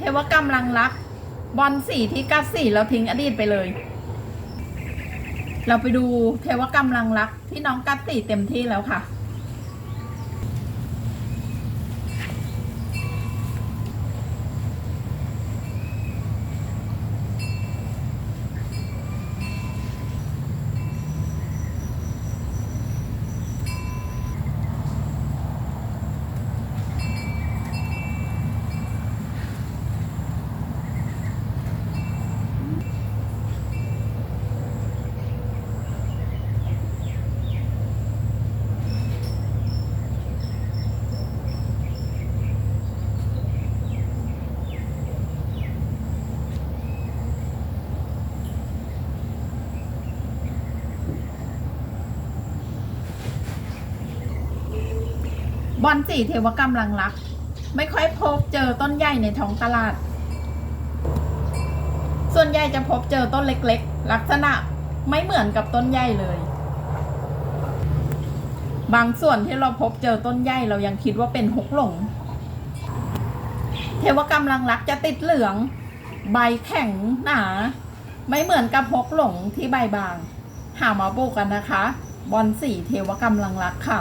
เทวกรรมลังรัก บอลสี่ที่กัดสีแล้วทิ้งอดีตไปเลย เราไปดูเทวกรรมลังรักที่น้องกัตสีเต็มที่แล้วค่ะ บอลสีเทวกรรมลังรัก ไม่ค่อยพบเจอต้นใหญ่ในท้องตลาด ส่วนใหญ่จะพบเจอต้นเล็กๆ ลักษณะไม่เหมือนกับต้นใหญ่เลย บางส่วนที่เราพบเจอต้นใหญ่เรายังคิดว่าเป็นหกหลง เทวกรรมลังรักจะติดเหลือง ใบแข็งหนา ไม่เหมือนกับหกหลงที่ใบบาง หามาปลูกกันนะคะ บอลสีเทวกรรมลังรักค่ะ